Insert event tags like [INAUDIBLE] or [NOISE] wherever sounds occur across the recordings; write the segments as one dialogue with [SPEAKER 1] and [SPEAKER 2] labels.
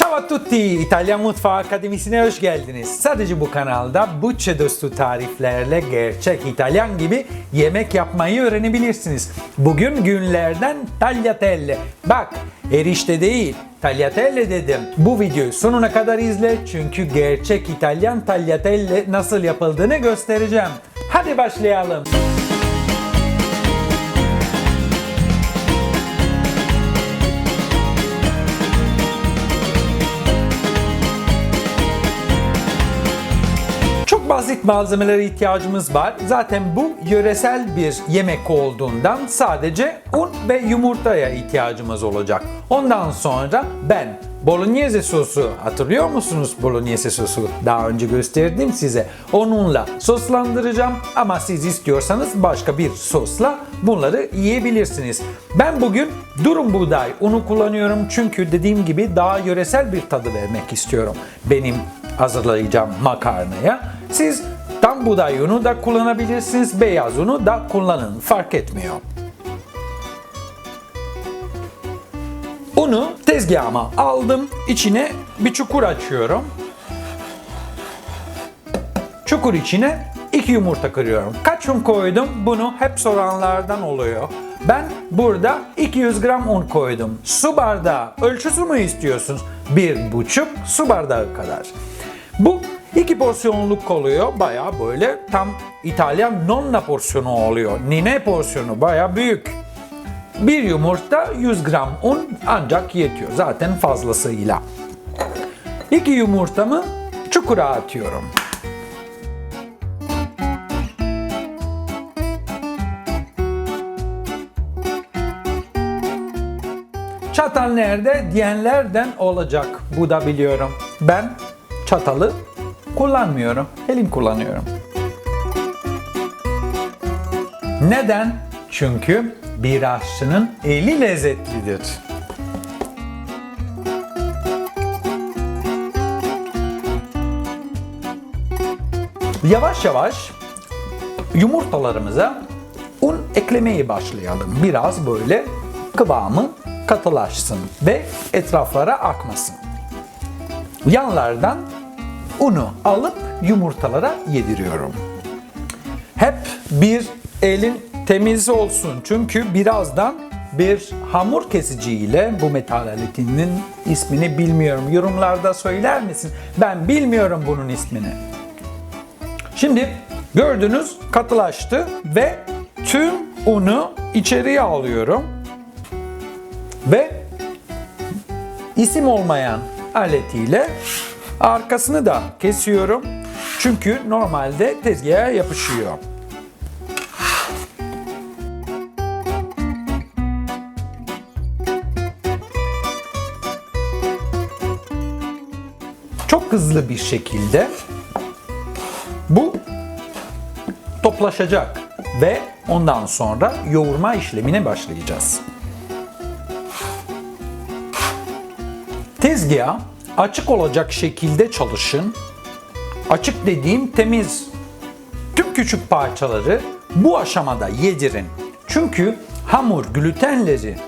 [SPEAKER 1] Ciao a tutti, İtalyan Mutfağı Akademisi'ne hoş geldiniz. Sadece bu kanalda bütçe dostu tariflerle gerçek İtalyan gibi yemek yapmayı öğrenebilirsiniz. Bugün günlerden tagliatelle. Bak, erişte değil, tagliatelle dedim. Bu videoyu sonuna kadar izle çünkü gerçek İtalyan tagliatelle nasıl yapıldığını göstereceğim. Hadi başlayalım. Çok basit malzemelere ihtiyacımız var. Zaten bu yöresel bir yemek olduğundan sadece un ve yumurtaya ihtiyacımız olacak. Ondan sonra ben bolognese sosu hatırlıyor musunuz bolognese sosu? Daha önce gösterdim size. Onunla soslandıracağım ama siz istiyorsanız başka bir sosla bunları yiyebilirsiniz. Ben bugün durum buğday unu kullanıyorum çünkü dediğim gibi daha yöresel bir tadı vermek istiyorum. Benim hazırlayacağım makarnaya. Siz tam buğday unu da kullanabilirsiniz, beyaz unu da kullanın. Fark etmiyor. Unu tezgahıma aldım. içine bir çukur açıyorum. Çukur içine iki yumurta kırıyorum. Kaç un koydum? Bunu hep soranlardan oluyor. Ben burada 200 gram un koydum. Su bardağı ölçüsü mü istiyorsunuz? Bir buçuk su bardağı kadar. Bu iki porsiyonluk oluyor. Baya böyle tam İtalyan nonna porsiyonu oluyor. Nine porsiyonu baya büyük. Bir yumurta 100 gram un ancak yetiyor. Zaten fazlasıyla. İki yumurtamı çukura atıyorum. Çatal nerede diyenlerden olacak. Bu da biliyorum. Ben çatalı kullanmıyorum. Elim kullanıyorum. Neden? Çünkü bir aşçının eli lezzetlidir. Yavaş yavaş yumurtalarımıza un eklemeye başlayalım. Biraz böyle kıvamı katılaşsın ve etraflara akmasın. Yanlardan unu alıp yumurtalara yediriyorum. Hep bir elin temiz olsun çünkü birazdan bir hamur kesiciyle bu metal aletinin ismini bilmiyorum. Yorumlarda söyler misin? Ben bilmiyorum bunun ismini. Şimdi gördünüz katılaştı ve tüm unu içeriye alıyorum ve isim olmayan aletiyle arkasını da kesiyorum. Çünkü normalde tezgaha yapışıyor. Çok hızlı bir şekilde bu toplaşacak ve ondan sonra yoğurma işlemine başlayacağız. Tezgah açık olacak şekilde çalışın. Açık dediğim temiz. Tüm küçük parçaları bu aşamada yedirin. Çünkü hamur glutenleri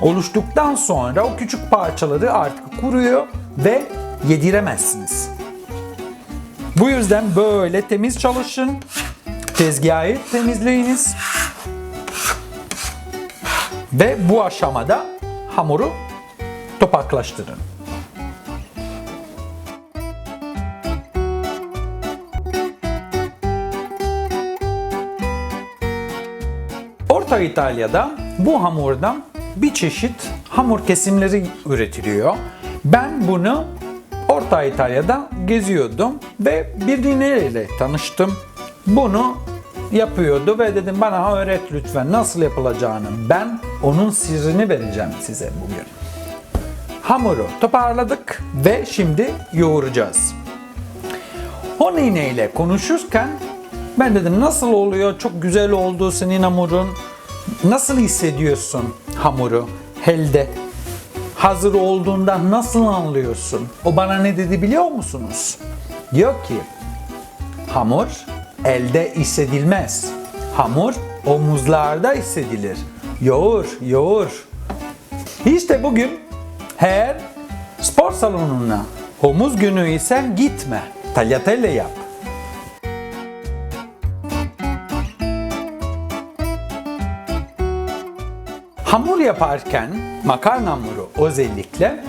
[SPEAKER 1] oluştuktan sonra o küçük parçaları artık kuruyor ve yediremezsiniz. Bu yüzden böyle temiz çalışın. Tezgahı temizleyiniz. Ve bu aşamada hamuru topaklaştırın. Orta İtalya'da bu hamurdan bir çeşit hamur kesimleri üretiliyor. Ben bunu Orta İtalya'da geziyordum ve birileriyle tanıştım. Bunu yapıyordu ve dedim bana öğret lütfen nasıl yapılacağını. Ben onun sırrını vereceğim size bugün. Hamuru toparladık ve şimdi yoğuracağız. O nineyle konuşurken ben dedim nasıl oluyor? Çok güzel oldu senin hamurun. Nasıl hissediyorsun hamuru elde? Hazır olduğunda nasıl anlıyorsun? O bana ne dedi biliyor musunuz? Diyor ki hamur elde hissedilmez. Hamur omuzlarda hissedilir. Yoğur, yoğur. İşte bugün her Spor salonuna homuz günü ise gitme. Tagliatelle yap. Hamur yaparken makarna hamuru özellikle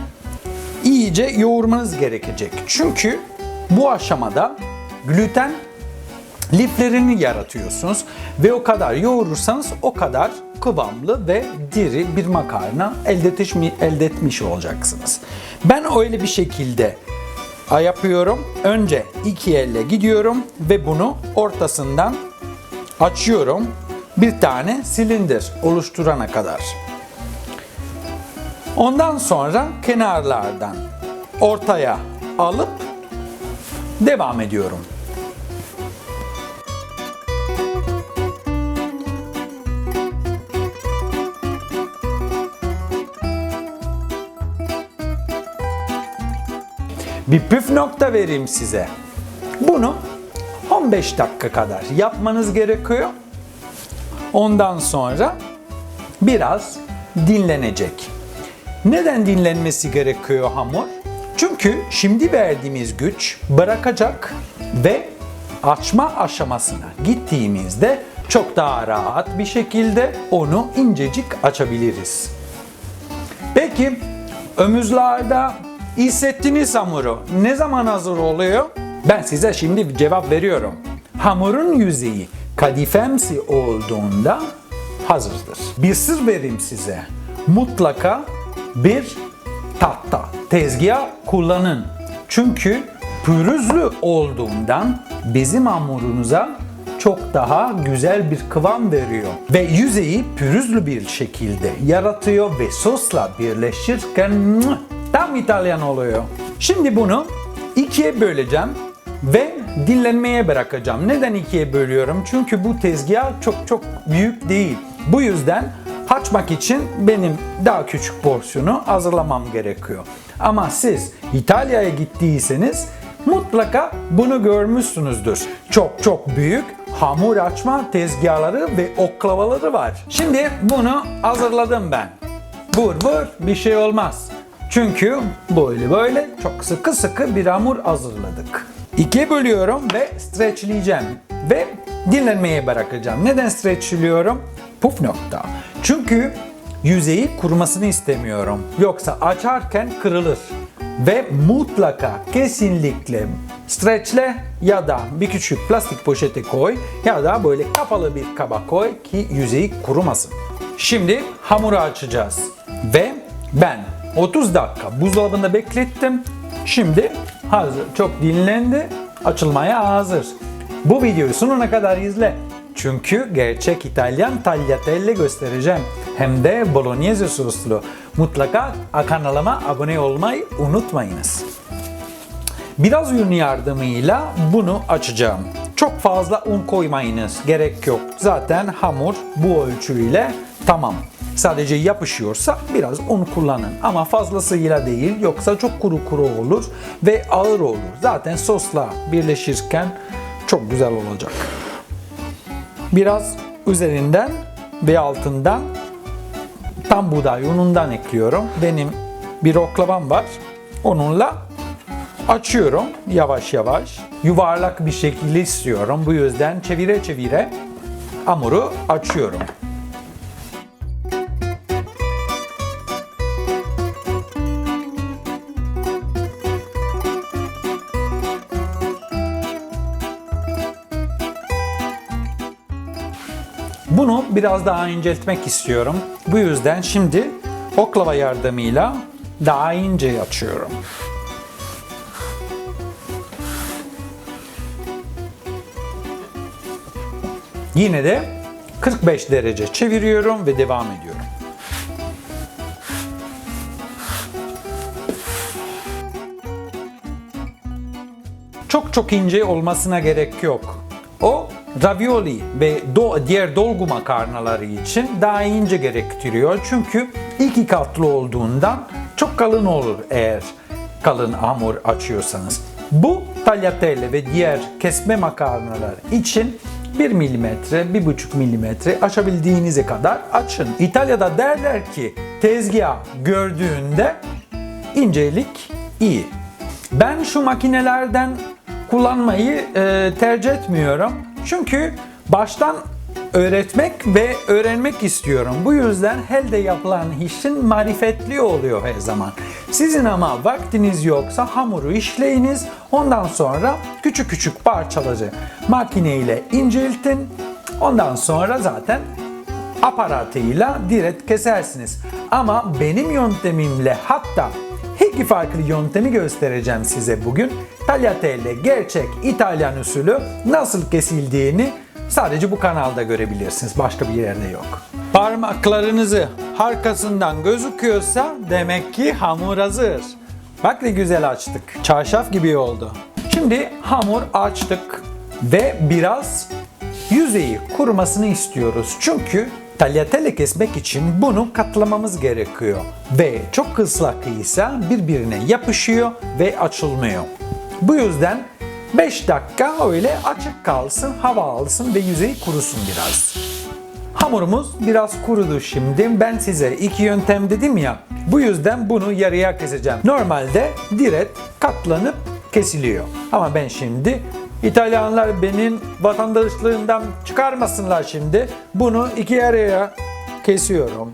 [SPEAKER 1] iyice yoğurmanız gerekecek. Çünkü bu aşamada gluten liflerini yaratıyorsunuz ve o kadar yoğurursanız o kadar kıvamlı ve diri bir makarna elde etmiş, elde etmiş olacaksınız. Ben öyle bir şekilde yapıyorum. Önce iki elle gidiyorum ve bunu ortasından açıyorum. Bir tane silindir oluşturana kadar. Ondan sonra kenarlardan ortaya alıp devam ediyorum. Bir püf nokta vereyim size. Bunu 15 dakika kadar yapmanız gerekiyor. Ondan sonra biraz dinlenecek. Neden dinlenmesi gerekiyor hamur? Çünkü şimdi verdiğimiz güç bırakacak ve açma aşamasına gittiğimizde çok daha rahat bir şekilde onu incecik açabiliriz. Peki omuzlarda hissettiniz hamuru ne zaman hazır oluyor? Ben size şimdi cevap veriyorum. Hamurun yüzeyi kadifemsi olduğunda hazırdır. Bir sır vereyim size. Mutlaka bir tahta, tezgah kullanın. Çünkü pürüzlü olduğundan bizim hamurunuza çok daha güzel bir kıvam veriyor. Ve yüzeyi pürüzlü bir şekilde yaratıyor ve sosla birleşirken tam İtalyan oluyor. Şimdi bunu ikiye böleceğim ve dinlenmeye bırakacağım. Neden ikiye bölüyorum? Çünkü bu tezgah çok çok büyük değil. Bu yüzden açmak için benim daha küçük porsiyonu hazırlamam gerekiyor. Ama siz İtalya'ya gittiyseniz mutlaka bunu görmüşsünüzdür. Çok çok büyük hamur açma tezgahları ve oklavaları var. Şimdi bunu hazırladım ben. Vur vur bir şey olmaz. Çünkü böyle böyle çok sıkı sıkı bir hamur hazırladık. İkiye bölüyorum ve streçleyeceğim ve dinlenmeye bırakacağım. Neden streçliyorum? Puf nokta. Çünkü yüzeyi kurumasını istemiyorum. Yoksa açarken kırılır. Ve mutlaka kesinlikle streçle ya da bir küçük plastik poşete koy ya da böyle kapalı bir kaba koy ki yüzeyi kurumasın. Şimdi hamuru açacağız ve ben 30 dakika buzdolabında beklettim. Şimdi hazır. Çok dinlendi. Açılmaya hazır. Bu videoyu sonuna kadar izle. Çünkü gerçek İtalyan tagliatelle göstereceğim. Hem de bolognese soslu. Mutlaka kanalıma abone olmayı unutmayınız. Biraz un yardımıyla bunu açacağım. Çok fazla un koymayınız. Gerek yok. Zaten hamur bu ölçüyle tamam. Sadece yapışıyorsa biraz un kullanın ama fazlasıyla değil yoksa çok kuru kuru olur ve ağır olur. Zaten sosla birleşirken çok güzel olacak. Biraz üzerinden ve altından tam buğday unundan ekliyorum. Benim bir oklavam var. Onunla açıyorum yavaş yavaş. Yuvarlak bir şekilde istiyorum. Bu yüzden çevire çevire hamuru açıyorum. Bunu biraz daha inceltmek istiyorum. Bu yüzden şimdi oklava yardımıyla daha ince açıyorum. Yine de 45 derece çeviriyorum ve devam ediyorum. Çok çok ince olmasına gerek yok. O ravioli ve do, diğer dolgu makarnaları için daha ince gerektiriyor. Çünkü iki katlı olduğundan çok kalın olur eğer kalın hamur açıyorsanız. Bu tagliatelle ve diğer kesme makarnalar için 1 milimetre, 1,5 milimetre açabildiğinize kadar açın. İtalya'da derler ki tezgah gördüğünde incelik iyi. Ben şu makinelerden kullanmayı e, tercih etmiyorum. Çünkü baştan öğretmek ve öğrenmek istiyorum. Bu yüzden elde yapılan işin marifetli oluyor her zaman. Sizin ama vaktiniz yoksa hamuru işleyiniz. Ondan sonra küçük küçük parçaları makineyle inceltin. Ondan sonra zaten aparatıyla direkt kesersiniz. Ama benim yöntemimle hatta iki farklı yöntemi göstereceğim size bugün. Tagliatelle gerçek İtalyan usulü nasıl kesildiğini sadece bu kanalda görebilirsiniz. Başka bir yerde yok. Parmaklarınızı arkasından gözüküyorsa demek ki hamur hazır. Bak ne güzel açtık. Çarşaf gibi oldu. Şimdi hamur açtık ve biraz yüzeyi kurumasını istiyoruz. Çünkü tagliatelle kesmek için bunu katlamamız gerekiyor. Ve çok ıslaklıysa birbirine yapışıyor ve açılmıyor. Bu yüzden 5 dakika öyle açık kalsın, hava alsın ve yüzeyi kurusun biraz. Hamurumuz biraz kurudu şimdi. Ben size iki yöntem dedim ya. Bu yüzden bunu yarıya keseceğim. Normalde direkt katlanıp kesiliyor. Ama ben şimdi İtalyanlar benim vatandaşlığımdan çıkarmasınlar şimdi. Bunu iki yarıya kesiyorum.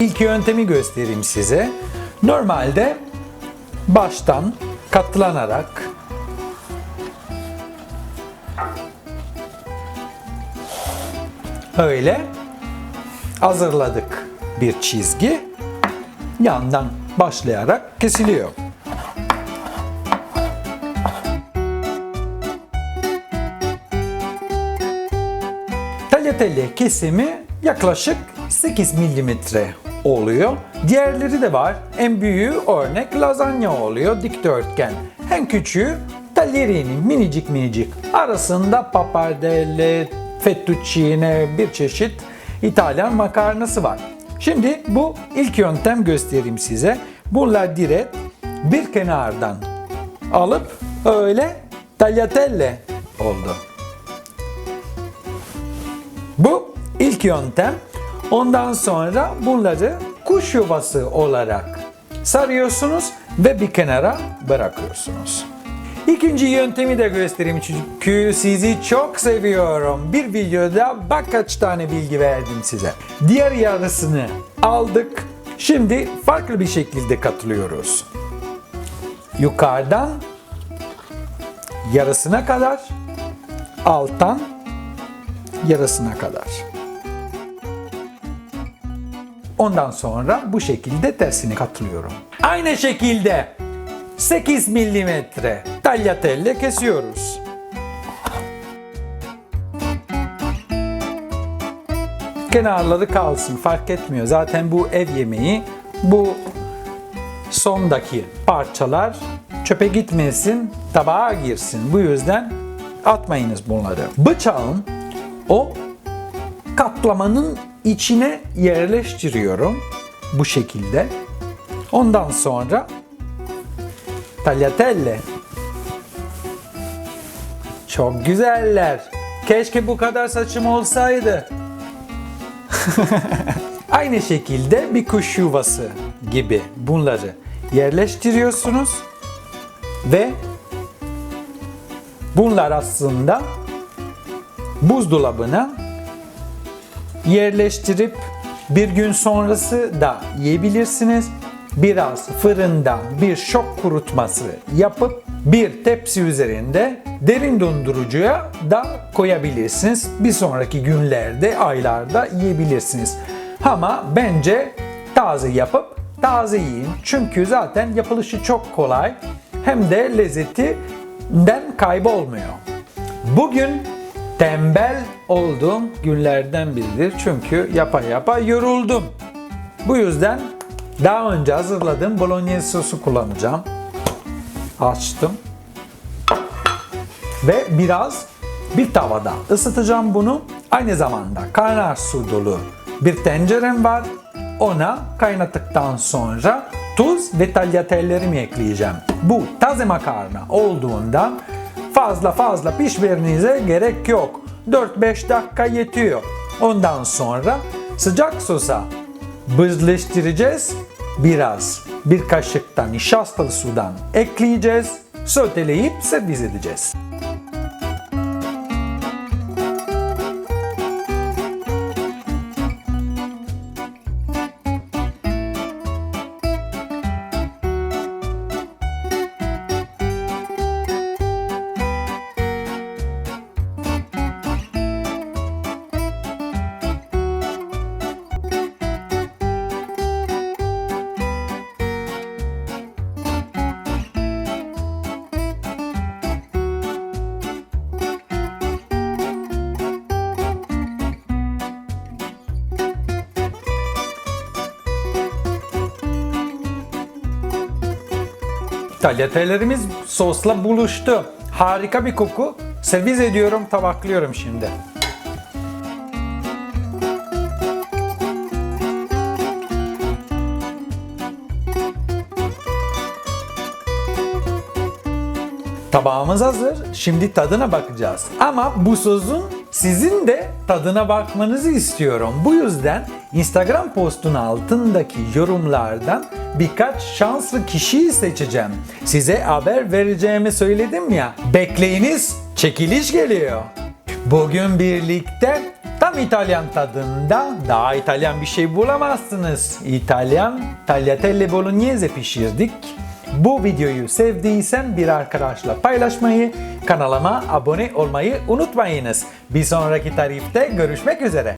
[SPEAKER 1] İlk yöntemi göstereyim size. Normalde baştan katlanarak öyle hazırladık bir çizgi yandan başlayarak kesiliyor. Tagliatelle kesimi yaklaşık 8 mm oluyor. Diğerleri de var. En büyüğü örnek lazanya oluyor dikdörtgen. En küçüğü taglierini minicik minicik. Arasında pappardelle, fettuccine bir çeşit İtalyan makarnası var. Şimdi bu ilk yöntem göstereyim size. Bunlar direkt bir kenardan alıp öyle tagliatelle oldu. Bu ilk yöntem. Ondan sonra bunları kuş yuvası olarak sarıyorsunuz ve bir kenara bırakıyorsunuz. İkinci yöntemi de göstereyim çünkü sizi çok seviyorum. Bir videoda bak kaç tane bilgi verdim size. Diğer yarısını aldık. Şimdi farklı bir şekilde katılıyoruz. Yukarıdan yarısına kadar, alttan yarısına kadar. Ondan sonra bu şekilde tersini katlıyorum. Aynı şekilde 8 milimetre tagliatelle kesiyoruz. Kenarları kalsın fark etmiyor. Zaten bu ev yemeği bu sondaki parçalar çöpe gitmesin, tabağa girsin. Bu yüzden atmayınız bunları. Bıçağın o katlamanın içine yerleştiriyorum bu şekilde. Ondan sonra tagliatelle. Çok güzeller. Keşke bu kadar saçım olsaydı. [LAUGHS] Aynı şekilde bir kuş yuvası gibi bunları yerleştiriyorsunuz ve bunlar aslında buzdolabına yerleştirip bir gün sonrası da yiyebilirsiniz. Biraz fırında bir şok kurutması yapıp bir tepsi üzerinde derin dondurucuya da koyabilirsiniz. Bir sonraki günlerde, aylarda yiyebilirsiniz. Ama bence taze yapıp taze yiyin. Çünkü zaten yapılışı çok kolay. Hem de lezzetinden kaybolmuyor. Bugün tembel olduğum günlerden biridir. Çünkü yapa yapa yoruldum. Bu yüzden daha önce hazırladığım bolognese sosu kullanacağım. Açtım. Ve biraz bir tavada ısıtacağım bunu. Aynı zamanda kaynar su dolu bir tencerem var. Ona kaynattıktan sonra tuz ve tagliatellerimi ekleyeceğim. Bu taze makarna olduğundan fazla fazla pişmenize gerek yok. 4-5 dakika yetiyor. Ondan sonra sıcak sosa buzleştireceğiz. Biraz bir kaşıktan nişastalı sudan ekleyeceğiz. Soteleyip servis edeceğiz. Tagliatellerimiz sosla buluştu. Harika bir koku. Servis ediyorum, tabaklıyorum şimdi. Tabağımız hazır. Şimdi tadına bakacağız. Ama bu sözün sizin de tadına bakmanızı istiyorum. Bu yüzden Instagram postun altındaki yorumlardan birkaç şanslı kişiyi seçeceğim. Size haber vereceğimi söyledim ya. Bekleyiniz, çekiliş geliyor. Bugün birlikte tam İtalyan tadında daha İtalyan bir şey bulamazsınız. İtalyan tagliatelle bolognese pişirdik. Bu videoyu sevdiysen bir arkadaşla paylaşmayı, kanalıma abone olmayı unutmayınız. Bir sonraki tarifte görüşmek üzere.